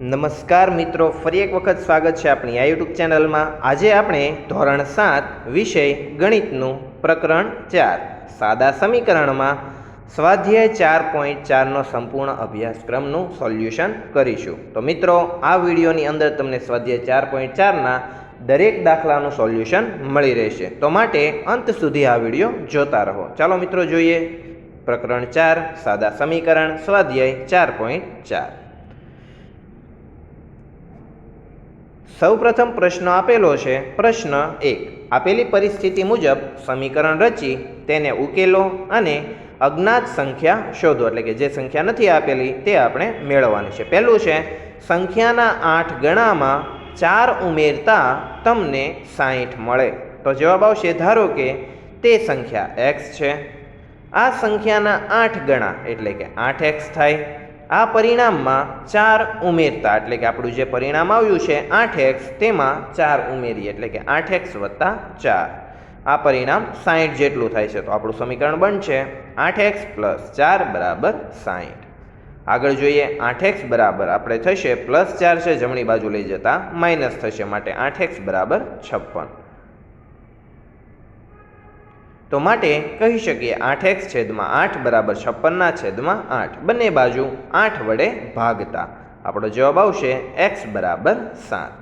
નમસ્કાર મિત્રો, ફરી એક વખત સ્વાગત છે આપણી આ યુટ્યુબ ચેનલમાં. આજે આપણે ધોરણ સાત વિષય ગણિતનું પ્રકરણ ચાર. સાદા સમીકરણમાં સ્વાધ્યાય ચાર પોઈન્ટ ચારનો સંપૂર્ણ અભ્યાસક્રમનું સોલ્યુશન કરીશું. તો મિત્રો, આ વિડીયોની અંદર તમને સ્વાધ્યાય ચાર પોઈન્ટ ચારના દરેક દાખલાનું સોલ્યુશન મળી રહેશે. તો માટે અંત સુધી આ વીડિયો જોતા રહો. ચાલો મિત્રો, જોઈએ. પ્રકરણ ચાર, સાદા સમીકરણ, સ્વાધ્યાય ચાર પોઈન્ટ ચાર. સૌપ્રથમ પ્રશ્ન આપેલો છે, પ્રશ્ન એક. આપેલી પરિસ્થિતિ મુજબ સમીકરણ રચી, તેને ઉકેલો અને અજ્ઞાત સંખ્યા શોધો. એટલે કે જે સંખ્યા નથી આપેલી, તે આપણે મેળવવાની છે. પહેલું છે, સંખ્યાના આઠ ગણામાં ચાર ઉમેરતા તમને સાહીઠ મળે. તો જવાબ આવશે, ધારો કે તે સંખ્યા એક્સ છે. આ સંખ્યાના આઠ ગણા, એટલે કે આઠ એક્સ થાય. આ પરિણામમાં ચાર ઉમેરતા, એટલે કે આપણું જે પરિણામ આવ્યું છે આઠ એક્સ, તેમાં ચાર ઉમેરીએ, એટલે કે આઠ એક્સ વત્તા ચાર. આ પરિણામ સાહીઠ જેટલું થાય છે, તો આપણું સમીકરણ બનશે આઠ એક્સ પ્લસ ચાર બરાબર સાહીઠ આગળ જોઈએ, આઠ એક્સ બરાબર આપણે થશે પ્લસ ચાર છે, જમણી બાજુ લઈ જતા માઇનસ થશે, માટે આઠ એક્સ બરાબર છપ્પન. તો માટે કહી શકીએ આઠ એક્સ છેદમાં આઠ બરાબર છપ્પનના છેદમાં આઠ. બંને બાજુ આઠ વડે ભાગતા. આપણો જવાબ આવશે એક્સ બરાબર સાત.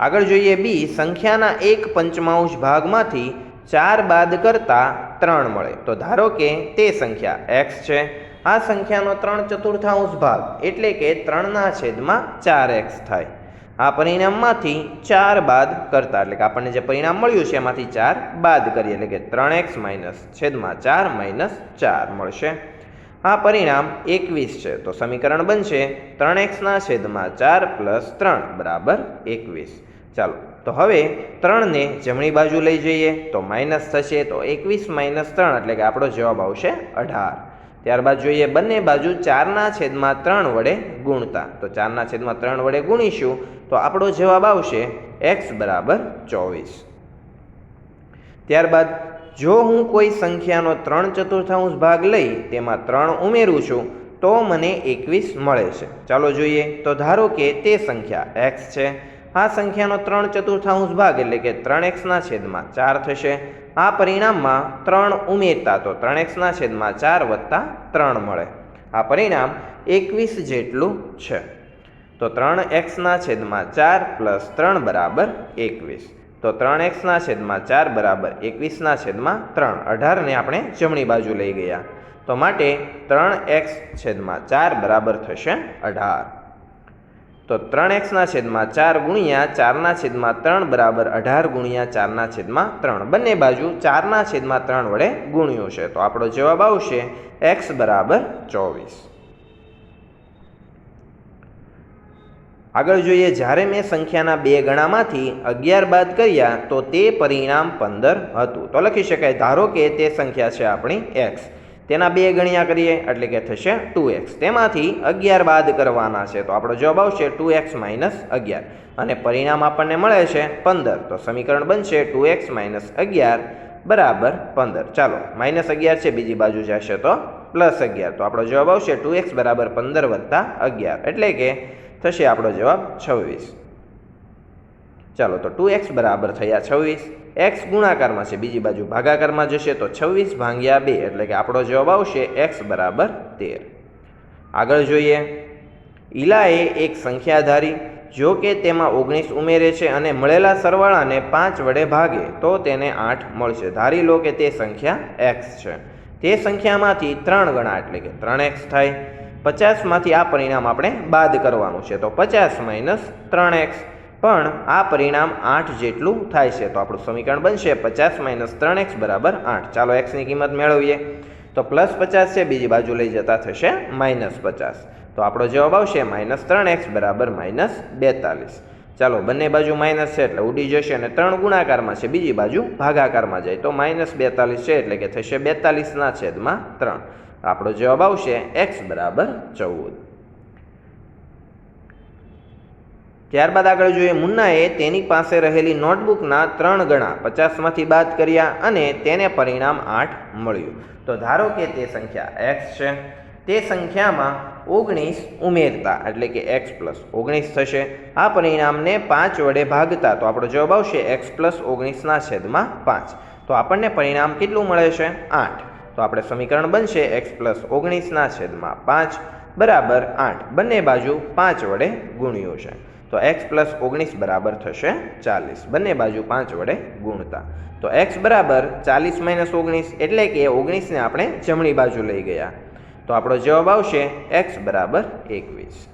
આગળ જોઈએ બી, સંખ્યાના એક પંચમાંશ ભાગમાંથી ચાર બાદ કરતા ત્રણ મળે. તો ધારો કે તે સંખ્યા એક્સ છે. આ સંખ્યાનો ત્રણ ચતુર્થાંશ ભાગ એટલે કે ત્રણના છેદમાં ચાર એક્સ થાય. આ પરિણામમાંથી ચાર બાદ કરતા, એટલે કે આપણને જે પરિણામ મળ્યું છે, એમાંથી ચાર બાદ કરીએ, એટલે કે ત્રણ એક્સ માઇનસ છેદમાં ચાર માઇનસ ચાર મળશે. આ પરિણામ એકવીસ છે, તો સમીકરણ બનશે ત્રણ એક્સના છેદમાં ચાર પ્લસ ત્રણ, બરાબર એકવીસ. ચાલો, તો હવે ત્રણને જમણી બાજુ લઈ જઈએ, તો માઇનસ થશે, તો એકવીસ માઇનસ ત્રણ, એટલે કે આપણો જવાબ આવશે અઢાર. ત્યારબાદ જોઈએ બંને બાજુ ચારના છેદમાં ત્રણ વડે ગુણતા. તો ચારના છેદમાં ત્રણ વડે ગુણીશું તો આપણો જવાબ આવશે એક્સ બરાબર ચોવીસ. ત્યારબાદ જો હું કોઈ સંખ્યાનો ત્રણ ચતુર્થાંશ ભાગ લઈ તેમાં ત્રણ ઉમેરું છું, તો મને એકવીસ મળે છે. ચાલો જોઈએ. તો ધારો કે તે સંખ્યા એક્સ છે. આ સંખ્યાનો ત્રણ ચતુર્થાંશ ભાગ એટલે કે ત્રણ એક્સના છેદમાં ચાર થશે. આ પરિણામમાં ત્રણ ઉમેરતા તો ત્રણ એક્સના છેદમાં ચાર વત્તા ત્રણ મળે. આ પરિણામ એકવીસ જેટલું છે. તો ત્રણ એક્સના છેદમાં ચાર પ્લસ ત્રણ બરાબર એકવીસ. તો ત્રણ એક્સના છેદમાં ચાર બરાબર એકવીસના છેદમાં ત્રણ. અઢારને આપણે જમણી બાજુ લઈ ગયા. તો માટે ત્રણ એક્સ છેદમાં ચાર બરાબર થશે અઢાર. તો ત્રણ એક્સના છેદમાં ચાર ગુણ્યા ચારના છેદમાં ત્રણ બરાબર અઢાર ગુણ્યા ચારના છેદમાં ત્રણ. બંને બાજુ ચારના છેદમાં ત્રણ વડે ગુણ્યું છે. તો આપણો જવાબ આવશે એક્સ બરાબર ચોવીસ. આગળ જોઈએ, જ્યારે મેં સંખ્યાના બે ગણામાંથી અગિયાર બાદ કર્યા, તો તે પરિણામ પંદર હતું. તો લખી શકાય, ધારો કે તે સંખ્યા છે આપણી એક્સ. તેના બે ગણ્યા કરીએ, એટલે કે થશે ટુ એક્સ તેમાંથી અગિયાર બાદ કરવાના છે. તો આપણો જવાબ આવશે ટુ એક્સ માઇનસ અગિયાર. અને પરિણામ આપણને મળે છે પંદર. તો સમીકરણ બનશે ટુ એક્સ માઇનસ અગિયાર બરાબર પંદર. ચાલો માઇનસ અગિયાર છે, બીજી બાજુ જશે તો પ્લસ અગિયાર. તો આપણો જવાબ આવશે ટુ એક્સ બરાબર પંદર વત્તા અગિયાર. એટલે કે થશે આપણો જવાબ છવ્વીસ. ચાલો, તો ટુ એક્સ બરાબર થયા છવ્વીસ. એક્સ ગુણાકારમાં છે. બીજી બાજુ ભાગાકારમાં જશે તો છવ્વીસ ભાંગ્યા બે, એટલે કે આપણો જવાબ આવશે એક્સ બરાબર તેર. આગળ જોઈએ. ઈલાએ એક સંખ્યા ધારી જો કે તેમાં ઓગણીસ ઉમેરે છે અને મળેલા સરવાળાને પાંચ વડે ભાગે, તો તેને આઠ મળશે. ધારી લો કે તે સંખ્યા એક્સ છે. તે સંખ્યામાંથી ત્રણ ગણા, એટલે કે ત્રણ એક્સ થાય. પચાસમાંથી આ પરિણામ આપણે બાદ કરવાનું છે. તો પચાસ માઇનસ ત્રણ એક્સ પણ આ પરિણામ આઠ જેટલું થાય છે. તો આપણું સમીકરણ બનશે પચાસ માઇનસ ત્રણ એક્સ બરાબર આઠ. ચાલો એક્સની કિંમત મેળવીએ. તો પ્લસ પચાસ છે, બીજી બાજુ લઈ જતા થશે માઇનસ પચાસ. તો આપણો જવાબ આવશે માઇનસ ત્રણ એક્સ બરાબર માઇનસ બેતાલીસ. ચાલો, બંને બાજુ માઇનસ છે એટલે ઉડી જશે અને ત્રણ ગુણાકારમાં છે, બીજી બાજુ ભાગાકારમાં જાય. તો માઇનસ બેતાલીસ છે એટલે કે થશે બેતાલીસના છેદમાં ત્રણ. આપણો જવાબ આવશે એક્સ બરાબર ચૌદ. ત્યારબાદ આગળ જોઈએ મુન્નાએ તેની પાસે રહેલી નોટબુકના ત્રણ ગણા પચાસમાંથી બાદ કર્યા અને તેને પરિણામ આઠ મળ્યું. તો ધારો કે તે સંખ્યા એક્સ છે, તે સંખ્યામાં ઓગણીસ ઉમેરતા, એટલે કે એક્સ પ્લસ ઓગણીસ થશે. આ પરિણામને પાંચ વડે ભાગતા, તો આપણો જવાબ આવશે એક્સ પ્લસ ઓગણીસના છેદમાં પાંચ. તો આપણને પરિણામ કેટલું મળે છે? આઠ. તો આપણે સમીકરણ બનશે એક્સ પ્લસ ઓગણીસના છેદમાં પાંચ, બરાબર આઠ. બંને બાજુ પાંચ વડે ગુણ્યું છે. તો એક્સ પ્લસ ઓગણીસ બરાબર થશે ચાલીસ. બંને બાજુ પાંચ વડે ગુણતા. તો એક્સ બરાબર ચાલીસ માઇનસ ઓગણીસ એટલે કે ઓગણીસને આપણે જમણી બાજુ લઈ ગયા. તો આપણો જવાબ આવશે એક્સ બરાબર એકવીસ.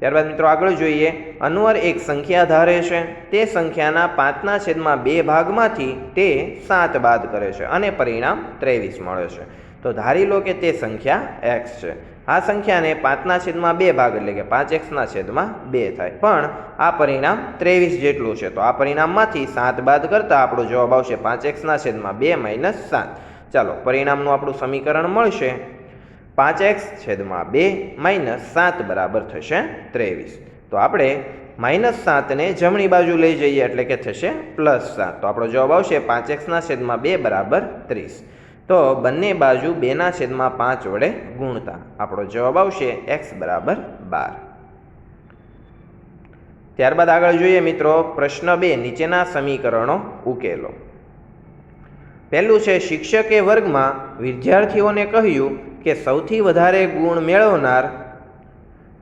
ત્યારબાદ મિત્રો આગળ જોઈએ. અનવર એક સંખ્યા ધારે છે. તે સંખ્યાના પાંચના છેદમાં બે ભાગમાંથી તે સાત બાદ કરે છે અને પરિણામ ત્રેવીસ મળે છે. તો ધારી લો કે તે સંખ્યા એક્સ છે. આ સંખ્યાને પાંચના છેદમાં બે ભાગ એટલે કે પાંચ એક્સના છેદમાં બે થાય. પણ આ પરિણામ ત્રેવીસ જેટલું છે. તો આ પરિણામમાંથી સાત બાદ કરતાં આપણો જવાબ આવશે પાંચ એક્સના છેદમાં બે માઇનસ સાત. ચાલો, પરિણામનું આપણું સમીકરણ મળશે. પાંચ એક્સ છેદમાં બે માઇનસ સાત બરાબર થશે ત્રેવીસ. તો આપણે માઇનસ સાતને જમણી બાજુ લઈ જઈએ એટલે કે થશે પ્લસ સાત. તો આપણો જવાબ આવશે પાંચ એક્સના છેદમાં બે બરાબર ત્રીસ. તો બંને બાજુ બેના છેદમાં પાંચ વડે ગુણતા. આપણો જવાબ આવશે એક્સ બરાબર બાર. ત્યારબાદ આગળ જોઈએ મિત્રો, પ્રશ્ન બે, નીચેના સમીકરણો ઉકેલો. પહેલું છે, શિક્ષકે વર્ગમાં વિદ્યાર્થીઓને કહ્યું કે સૌથી વધારે ગુણ મેળવનાર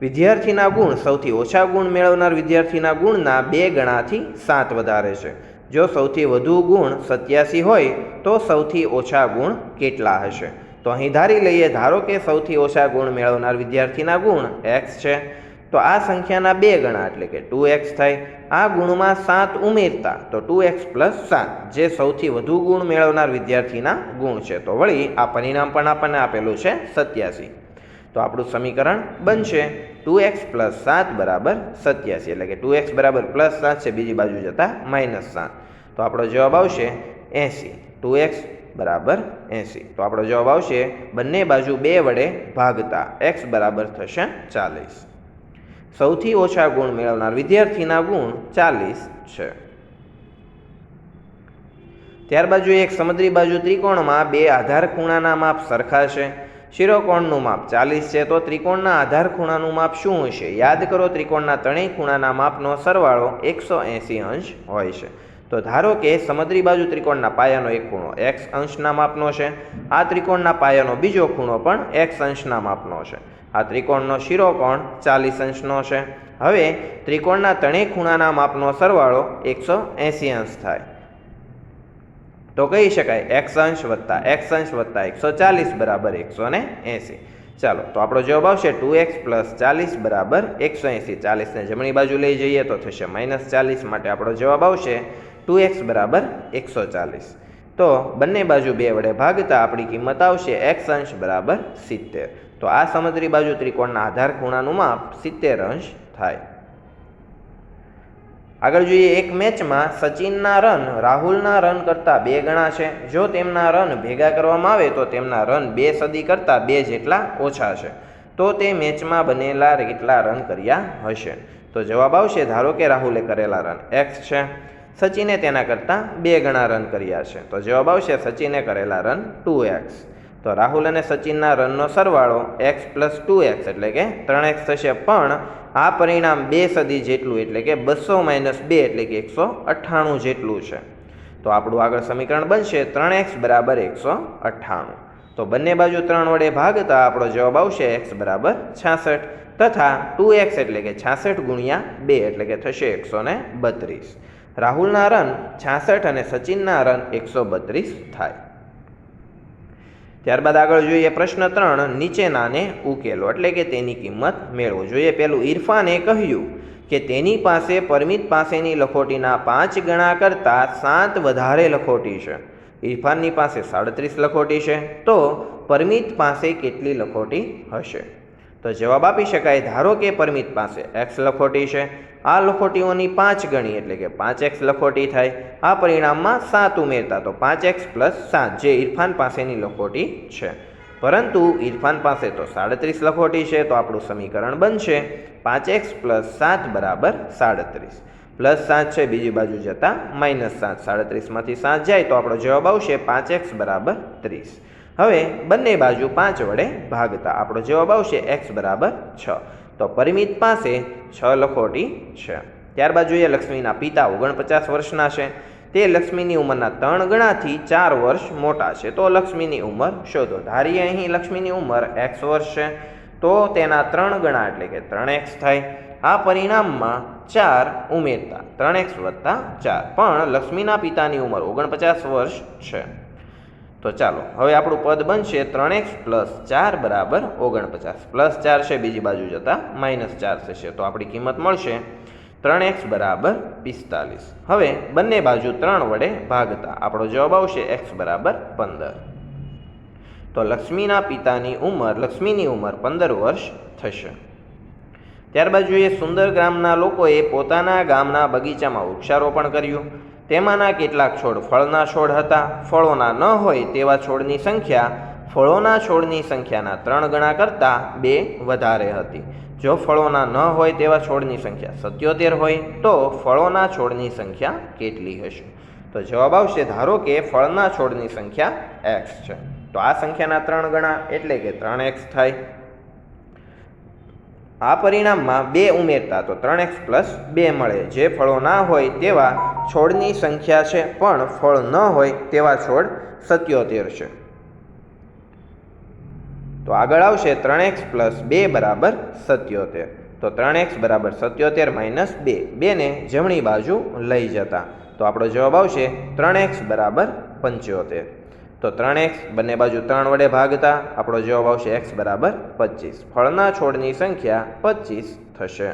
વિદ્યાર્થીના ગુણ, સૌથી ઓછા ગુણ મેળવનાર વિદ્યાર્થીના ગુણના બે ગણાથી સાત વધારે છે. જો સૌથી વધુ ગુણ સત્યાસી હોય, તો સૌથી ઓછા ગુણ કેટલા હશે? તો અહીં ધારી લઈએ, ધારો કે સૌથી ઓછા ગુણ મેળવનાર વિદ્યાર્થીના ગુણ એક્સ છે. તો આ સંખ્યાના બે ગણા, એટલે કે ટુ એક્સ થાય. આ ગુણમાં સાત ઉમેરતા, તો ટુ એક્સ પ્લસ સાત, જે સૌથી વધુ ગુણ મેળવનાર વિદ્યાર્થીના ગુણ છે. તો વળી આ પરિણામ પણ આપણને આપેલું છે સત્યાસી. તો આપણું સમીકરણ બનશે ટુ એક્સ પ્લસ સાત બરાબર સત્યાસી. એટલે કે ટુ એક્સ બરાબર પ્લસ સાત છે, બીજી બાજુ જતાં માઇનસ સાત. તો આપણો જવાબ આવશે એંસી. ટુ એક્સ બરાબર એંસી. તો આપણો જવાબ આવશે બંને બાજુ બે વડે ભાગતા. એક્સ બરાબર થશે ચાલીસ. સૌથી ઓછા ગુણ મેળવનાર વિદ્યાર્થીના ગુણ ચાલીસ છે. ત્યાર બાજુ એક સમુદ્રી બાજુ ત્રિકોણમાં બે આધાર ખૂણાના માપ સરખા છે. શિરોકોણનું માપ ચાલીસ છે, તો ત્રિકોણના આધાર ખૂણાનું માપ શું હશે? યાદ કરો, ત્રિકોણના ત્રણેય ખૂણાના માપનો સરવાળો એકસો એંસી અંશ હોય છે. તો ધારો કે સમુદ્રી બાજુ ત્રિકોણના પાયાનો એક ખૂણો એક્સ અંશના માપનો છે, આ ત્રિકોણના પાયાનો બીજો ખૂણો પણ એક્સ અંશના માપનો છે. આ ત્રિકોણનો શિરોકોણ ચાલીસ અંશનો છે. હવે ત્રિકોણના ત્રણેય ખૂણાના માપનો સરવાળો એકસો એંસી અંશ થાય. તો કહી શકાય એક્સ અંશ વત્તા એક્સ અંશ વત્તા એકસો ચાલીસ બરાબર એકસો ને એંસી. ચાલો, તો આપણો જવાબ આવશે ટુ એક્સ પ્લસ ચાલીસ બરાબર એકસો એંસી. ચાલીસને જમણી બાજુ લઈ જઈએ તો થશે માઇનસ ચાલીસ માટે આપણો જવાબ આવશે ટુ એક્સ બરાબર એકસો ચાલીસ. તો બંને બાજુ બે વડે ભાગતા આપણી કિંમત આવશે એક્સ અંશ બરાબર સિત્તેર. તો આ સમુદ્રી બાજુ ત્રિકોણના આધાર ખૂણાનું માપ સિત્તેર અંશ થાય. આગળ જોઈએ, એક મેચમાં સચિનના રન, રાહુલના રન કરતાં બે ગણા છે. જો તેમના રન ભેગા કરવામાં આવે, તો તેમના રન બે સદી કરતાં બે જેટલા ઓછા છે. તો તે મેચમાં બનેલા કેટલા રન કર્યા હશે? તો જવાબ આવશે, ધારો કે રાહુલે કરેલા રન એક્સ છે. સચિને તેના કરતાં બે ગણા રન કર્યા છે. તો જવાબ આવશે, સચિને કરેલા રન ટુ એક્સ તો રાહુલ અને સચિનના રનનો સરવાળો એક્સ પ્લસ ટુ એક્સ એટલે કે ત્રણ એક્સ થશે. પણ આ પરિણામ બે સદી જેટલું એટલે કે બસો માઇનસ બે એટલે કે એકસો અઠ્ઠાણું જેટલું છે. તો આપણું આગળ સમીકરણ બનશે ત્રણ એક્સ બરાબર એકસો અઠ્ઠાણું. તો બંને બાજુ ત્રણ વડે ભાગતા આપણો જવાબ આવશે એક્સ બરાબર છાસઠ તથા ટુ એક્સ એટલે કે છાસઠ ગુણ્યા બે એટલે કે થશે એકસો ને બત્રીસ. રાહુલના રન છાસઠ અને સચિનના રન એકસો બત્રીસ થાય. ત્યારબાદ આગળ જોઈએ પ્રશ્ન ત્રણ, નીચેનાને ઉકેલો, એટલે કે તેની કિંમત મેળવો. જોઈએ પેલું ઇરફાને કહ્યું કે તેની પાસે, પરમિત પાસેની લખોટીના પાંચ ગણા કરતાં સાત વધારે લખોટી છે. ઇરફાનની પાસે સાડત્રીસ લખોટી છે. તો પરમિત પાસે કેટલી લખોટી હશે? તો જવાબ આપી શકાય, ધારો કે પરમિત પાસે એક્સ લખોટી છે. આ લખોટીઓની પાંચ ગણી એટલે કે પાંચ એક્સ લખોટી થાય. આ પરિણામમાં સાત ઉમેરતા તો પાંચ એક્સ પ્લસ સાત, જે ઇરફાન પાસેની લખોટી છે. પરંતુ ઇરફાન પાસે તો સાડત્રીસ લખોટી છે, તો આપણું સમીકરણ બનશે પાંચ એક્સ પ્લસ સાત બરાબર સાડત્રીસ. પ્લસ સાત છે, બીજી બાજુ જતાં માઇનસ સાત. સાડત્રીસમાંથી સાત જાય તો આપણો જવાબ આવશે પાંચ એક્સ બરાબર ત્રીસ. હવે બંને બાજુ પાંચ વડે ભાગતા આપણો જવાબ આવશે એક્સ બરાબર છ. તો પરિમિત પાસે છ લખોટી છે. ત્યારબાદ જોઈએ લક્ષ્મીના પિતા ઓગણપચાસ વર્ષના છે. તે લક્ષ્મીની ઉંમરના ત્રણ ગણાથી ચાર વર્ષ મોટા છે. તો લક્ષ્મીની ઉંમર શોધો. ધારીએ અહીં લક્ષ્મીની ઉંમર એક્સ વર્ષ છે. તો તેના ત્રણ ગણા એટલે કે ત્રણ એક્સ થાય. આ પરિણામમાં ચાર ઉમેરતા. ત્રણ એક્સ વત્તા ચાર. પણ લક્ષ્મીના પિતાની ઉંમર ઓગણપચાસ વર્ષ છે. તો ચાલો, હવે આપણું પદ બનશે ત્રણ એક્સ પ્લસ ચાર બરાબર ઓગણપચાસ. પ્લસ ચાર છે, બીજી બાજુ જતાં માઇનસ ચાર થશે. તો આપણી કિંમત મળશે ત્રણ એક્સ બરાબર પિસ્તાલીસ. હવે બંને બાજુ ત્રણ વડે ભાગતા. આપણો જવાબ આવશે એક્સ બરાબર પંદર. તો લક્ષ્મીના પિતાની ઉંમર, લક્ષ્મીની ઉંમર પંદર વર્ષ થશે. ત્યારબાદ જોઈએ સુંદર ગામના લોકોએ પોતાના ગામના બગીચામાં વૃક્ષારોપણ કર્યું. તેમાંના કેટલાક છોડ ફળના છોડ હતા. ફળોના ન હોય તેવા છોડની સંખ્યા ફળોના છોડની સંખ્યાના ત્રણ ગણા કરતાં બે વધારે હતી. જો ફળોના ન હોય તેવા છોડની સંખ્યા સત્યોતેર હોય, તો ફળોના છોડની સંખ્યા કેટલી હશે? તો જવાબ આવશે, ધારો કે ફળના છોડની સંખ્યા એક્સ છે. તો આ સંખ્યાના ત્રણ ગણા એટલે કે ત્રણ એક્સ થાય. આ પરિણામમાં બે ઉમેરતા તો ત્રણ એક્સ પ્લસ બે મળે. જે ફળો ના હોય તેવા છોડની સંખ્યા છે, પણ ફળ ન હોય તેવા છોડ સત્યોતેર છે. તો આગળ આવશે ત્રણ એક્સ પ્લસ બે બરાબર સત્યોતેર. તો ત્રણ એક્સ બરાબર સત્યોતેર માઇનસ બે. બેને જમણી બાજુ લઈ જતા. તો આપણો જવાબ આવશે ત્રણ એક્સ બરાબર પંચોતેર. તો ત્રણ એક્સ, બંને બાજુ ત્રણ વડે ભાગતા આપણો જવાબ આવશે એક્સ બરાબર પચીસ. ફળના છોડની સંખ્યા પચીસ થશે.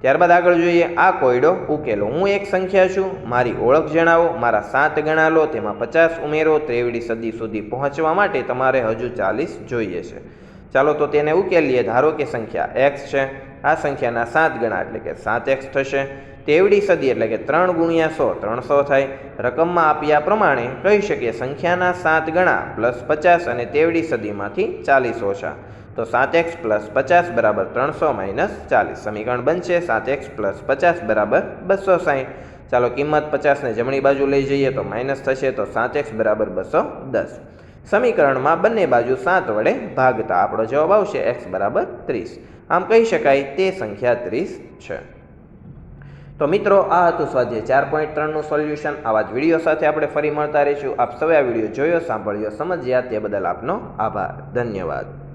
ત્યારબાદ આગળ જોઈએ આ કોયડો ઉકેલો. હું એક સંખ્યા છું, મારી ઓળખ જણાવો, મારા સાત ગણા લો, તેમાં પચાસ ઉમેરો, ત્રેવડી સદી સુધી પહોંચવા માટે તમારે હજુ ચાલીસ જોઈએ છે. ચાલો તો તેને ઉકેલીએ. ધારો કે સંખ્યા એક્સ છે. આ સંખ્યાના સાત ગણા એટલે કે સાત એક્સ થશે. તેવડી સદી એટલે કે ત્રણ ગુણ્યા સો, ત્રણસો થાય. રકમમાં આપ્યા પ્રમાણે કહી શકીએ સંખ્યાના સાત ગણા પ્લસ પચાસ અને તેવડી સદીમાંથી ચાલીસ ઓછા તો સાત એક્સ પ્લસ પચાસ બરાબર ત્રણસો માઇનસ ચાલીસ. સમીકરણ બનશે સાત એક્સ પ્લસ પચાસ બરાબર બસો સાહીઠ ચાલો કિંમત પચાસને જમણી બાજુ લઈ જઈએ તો માઇનસ થશે તો સાત એક્સ બરાબર બસો દસ. સમીકરણમાં બંને બાજુ સાત વડે ભાગતા આપણો જવાબ આવશે એક્સ બરાબર ત્રીસ. આમ કહી શકાય તે સંખ્યા ત્રીસ છે. તો મિત્રો, આ હતું સ્વાધ્યાય ચાર પોઈન્ટ ત્રણનું સોલ્યુશન. આવા જ વીડિયો સાથે આપણે ફરી મળતા રહીશું. આપ સૌએ આ વીડિયો જોયો, સાંભળ્યો, સમજ્યા, તે બદલ આપનો આભાર. ધન્યવાદ.